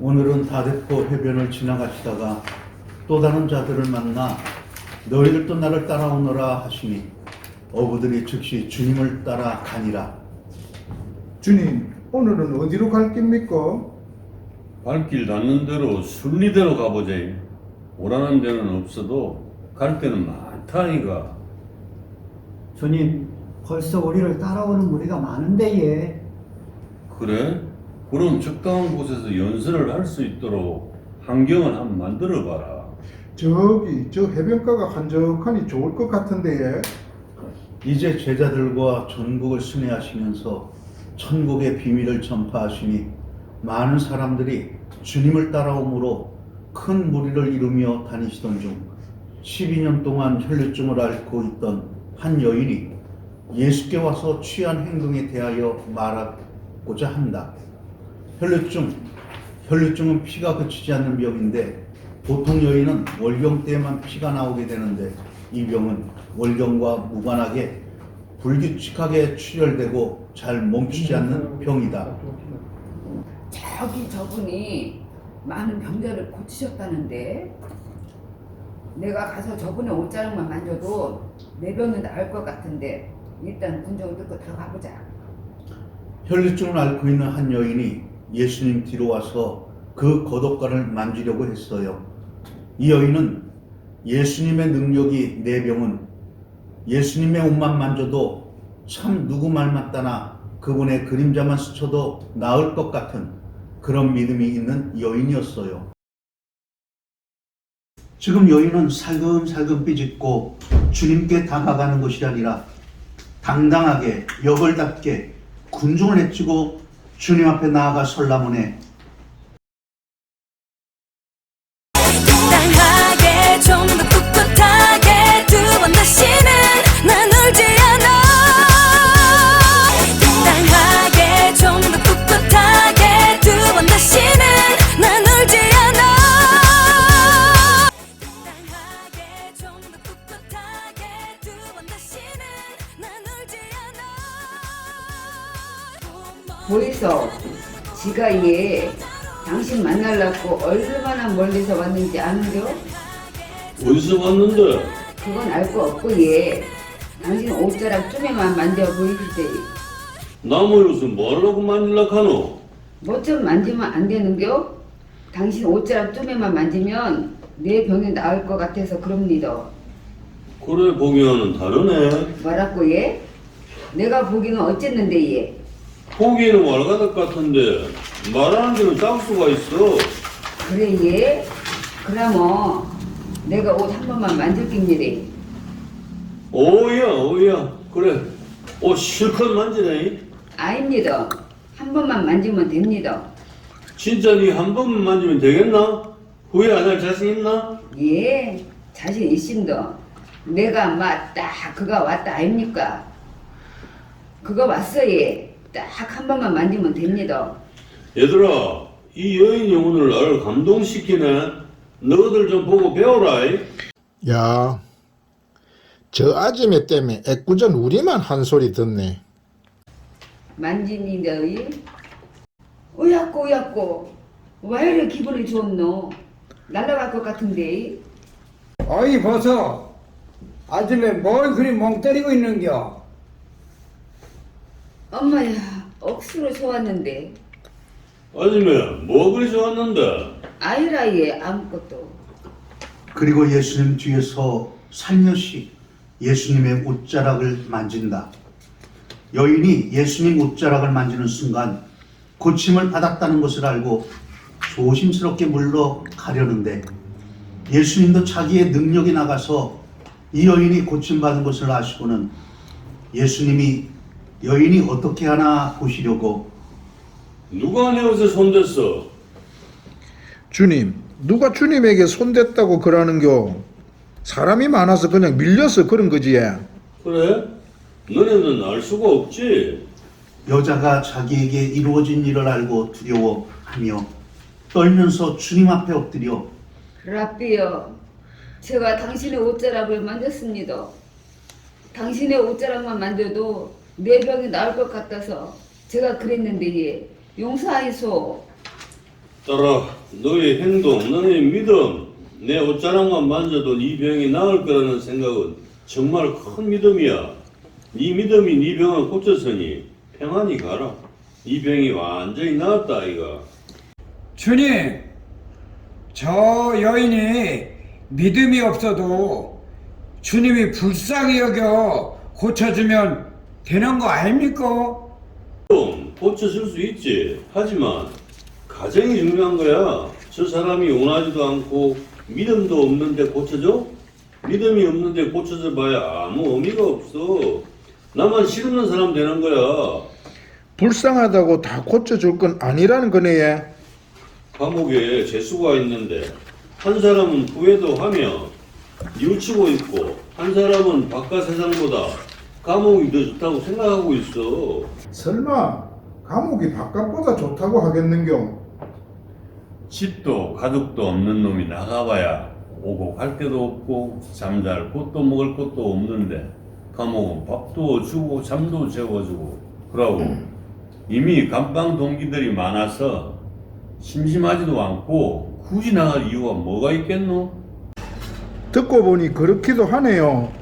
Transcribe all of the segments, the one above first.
오늘은 다대포 해변을 지나가시다가 또 다른 자들을 만나 너희들도 나를 따라오너라 하시니 어부들이 즉시 주님을 따라 가니라 주님, 오늘은 어디로 갈 깁니까? 발길 닿는 대로 순리대로 가보자. 오라는 데는 없어도 갈 데는 많다 이가. 주님, 벌써 우리를 따라오는 무리가 많은데 예. 그래? 그럼 적당한 곳에서 연설을 할 수 있도록 환경을 한번 만들어 봐라. 저기 저 해변가가 한적하니 좋을 것 같은데 이제 제자들과 전국을 순회하시면서 천국의 비밀을 전파하시니 많은 사람들이 주님을 따라오므로 큰 무리를 이루며 다니시던 중 12년 동안 혈류증을 앓고 있던 한 여인이 예수께 와서 취한 행동에 대하여 말하고자 한다. 혈류증, 혈류증은 피가 그치지 않는 병인데 보통 여인은 월경 때만 피가 나오게 되는데 이 병은 월경과 무관하게 불규칙하게 출혈되고 잘 멈추지 않는 병이다. 저기 저분이 많은 병자를 고치셨다는데 내가 가서 저분의 옷자락만 만져도 내 병은 나을 것 같은데 일단 군정을 뜯고 들어가 보자. 혈류증을 앓고 있는 한 여인이 예수님 뒤로 와서 그 겉옷관을 만지려고 했어요. 이 여인은 예수님의 능력이 내 병은 예수님의 옷만 만져도 참 누구 말 맞다나 그분의 그림자만 스쳐도 나을 것 같은 그런 믿음이 있는 여인이었어요. 지금 여인은 살금살금 삐짓고 주님께 다가가는 것이 아니라 당당하게 여벌답게 군중을 헤치고 주님 앞에 나아가 설라문에 당당하게 좀더 만나려고 얼마나 멀리서 왔는지 아는겨? 어디서 왔는데? 그건 알 거 없고 얘 당신 옷자락 쯤에만 만져 보이시지. 나무 옷을 뭐하려고 만질라 하노? 뭐 좀 만지면 안 되는겨? 당신 옷자락 쯤에만 만지면 내 병이 나을 것 같아서 그럽니다. 그래 보기와는 다르네. 뭐라고 얘? 내가 보기는 어쨌는데 얘? 보기에는 왈가닥 같은데 말하는 데는 짝수가 있어. 그래 얘? 그러면 내가 옷 한 번만 만질깁니다. 오야 오야 그래. 옷 실컷 만지네. 아닙니다. 한 번만 만지면 됩니다. 진짜 니 한 번만 만지면 되겠나? 후회 안 할 자신 있나? 예, 자신 있습니다. 내가 막 딱 그가 왔다 아닙니까? 그거 왔어 얘. 딱 한 번만 만지면 됩니다. 얘들아 이 여인이 오늘 나를 감동시키네. 너희들 좀 보고 배워라. 이. 야, 저 아줌매 때문에 애꿎은 우리만 한 소리 듣네. 만지니까 이 우약고 우약고 왜 이렇게 기분이 좋노? 날라갈 것 같은데 어이 보소 아줌에 뭘 그리 멍 때리고 있는겨 엄마야 억수로 좋았는데 아줌마 뭐 그리 좋았는데? 아이라 얘 아무것도 그리고 예수님 뒤에서 살며시 예수님의 옷자락을 만진다. 여인이 예수님 옷자락을 만지는 순간 고침을 받았다는 것을 알고 조심스럽게 물러가려는데 예수님도 자기의 능력이 나가서 이 여인이 고침받은 것을 아시고는 예수님이 여인이 어떻게 하나 보시려고 누가 내 옷에 손댔어? 주님, 누가 주님에게 손댔다고 그러는겨? 사람이 많아서 그냥 밀려서 그런 거지. 그래? 너네는 알 수가 없지. 여자가 자기에게 이루어진 일을 알고 두려워하며 떨면서 주님 앞에 엎드려 라삐요 제가 당신의 옷자락을 만졌습니다 당신의 옷자락만 만져도 내 병이 나을 것 같아서 제가 그랬는데 예, 용서하이소 따라 너의 행동, 너의 믿음, 내 옷자락만 만져도 네 병이 나을 거라는 생각은 정말 큰 믿음이야. 네 믿음이 네 병을 고쳤으니 평안히 가라. 네 병이 완전히 나았다 아이가. 주님, 저 여인이 믿음이 없어도 주님이 불쌍히 여겨 고쳐주면 되는 거 아닙니까? 좀 고쳐줄 수 있지. 하지만 가정이 중요한 거야. 저 사람이 원하지도 않고 믿음도 없는데 고쳐줘? 믿음이 없는데 고쳐줘 봐야 아무 의미가 없어. 나만 싫은 사람 되는 거야. 불쌍하다고 다 고쳐줄 건 아니라는 거네 얘. 감옥에 재수가 있는데 한 사람은 구애도 하며 뉘우치고 있고 한 사람은 바깥 세상보다 감옥이 더 좋다고 생각하고 있어. 설마 감옥이 바깥보다 좋다고 하겠는겨? 집도 가족도 없는 놈이 나가봐야 오고 갈 데도 없고 잠잘 곳도 먹을 곳도 없는데 감옥은 밥도 주고 잠도 재워주고 그러고 이미 감방 동기들이 많아서 심심하지도 않고 굳이 나갈 이유가 뭐가 있겠노? 듣고 보니 그렇기도 하네요.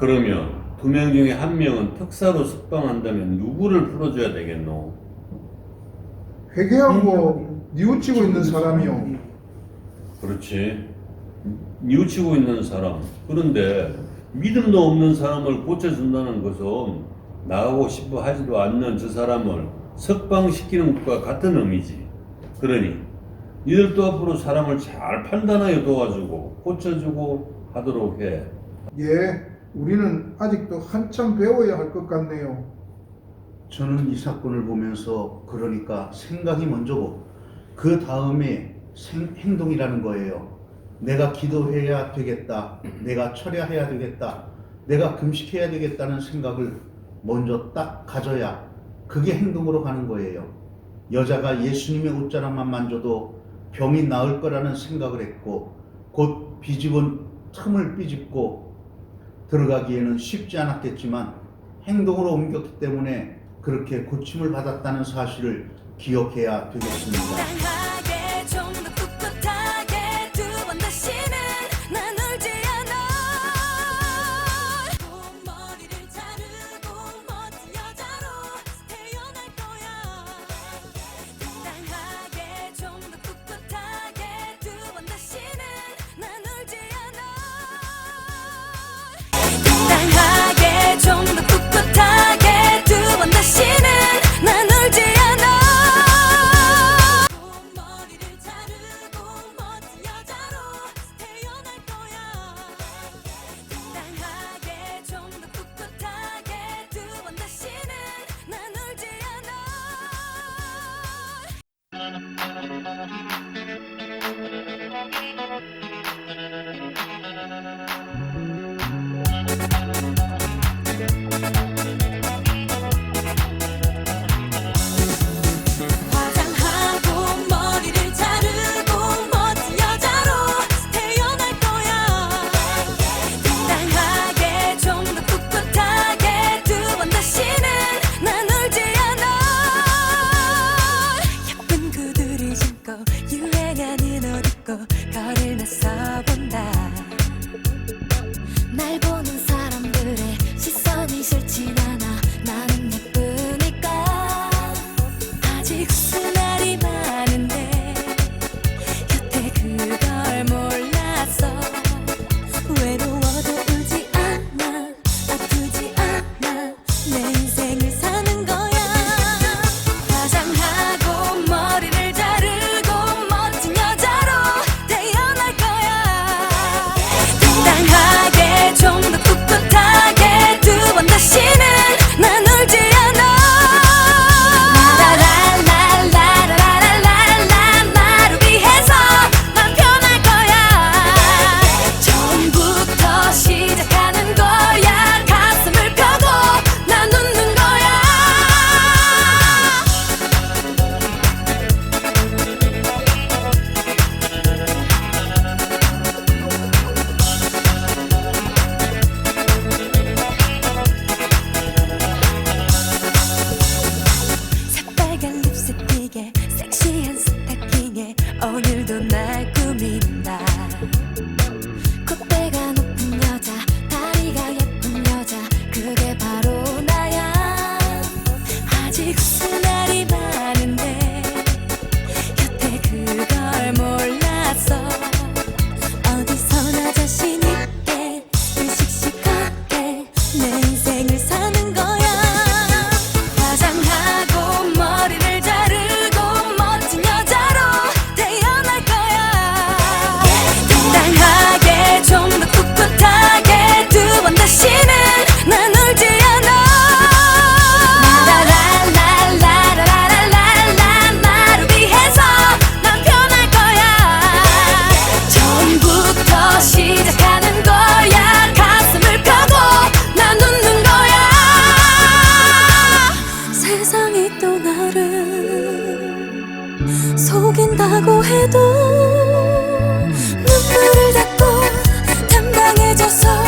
그러면 두 명 중에 한 명은 특사로 석방한다면 누구를 풀어줘야 되겠노? 회개하고 뉘우치고 있는 사람이요. 그렇지. 뉘우치고 있는 사람. 그런데 믿음도 없는 사람을 고쳐준다는 것은 나가고 싶어 하지도 않는 저 사람을 석방시키는 것과 같은 의미지. 그러니 니들도 앞으로 사람을 잘 판단하여 도와주고 고쳐주고 하도록 해. 예, 우리는 아직도 한참 배워야 할 것 같네요. 저는 이 사건을 보면서 그러니까 생각이 먼저고 그 다음에 생- 행동이라는 거예요. 내가 기도해야 되겠다. 내가 철야해야 되겠다. 내가 금식해야 되겠다는 생각을 먼저 딱 가져야 그게 행동으로 가는 거예요. 여자가 예수님의 옷자락만 만져도 병이 나을 거라는 생각을 했고 곧 비집은 틈을 삐집고 들어가기에는 쉽지 않았겠지만 행동으로 옮겼기 때문에 그렇게 고침을 받았다는 사실을 기억해야 되겠습니다. Podcast. 다고 해도 눈물을 닦고 당당해져서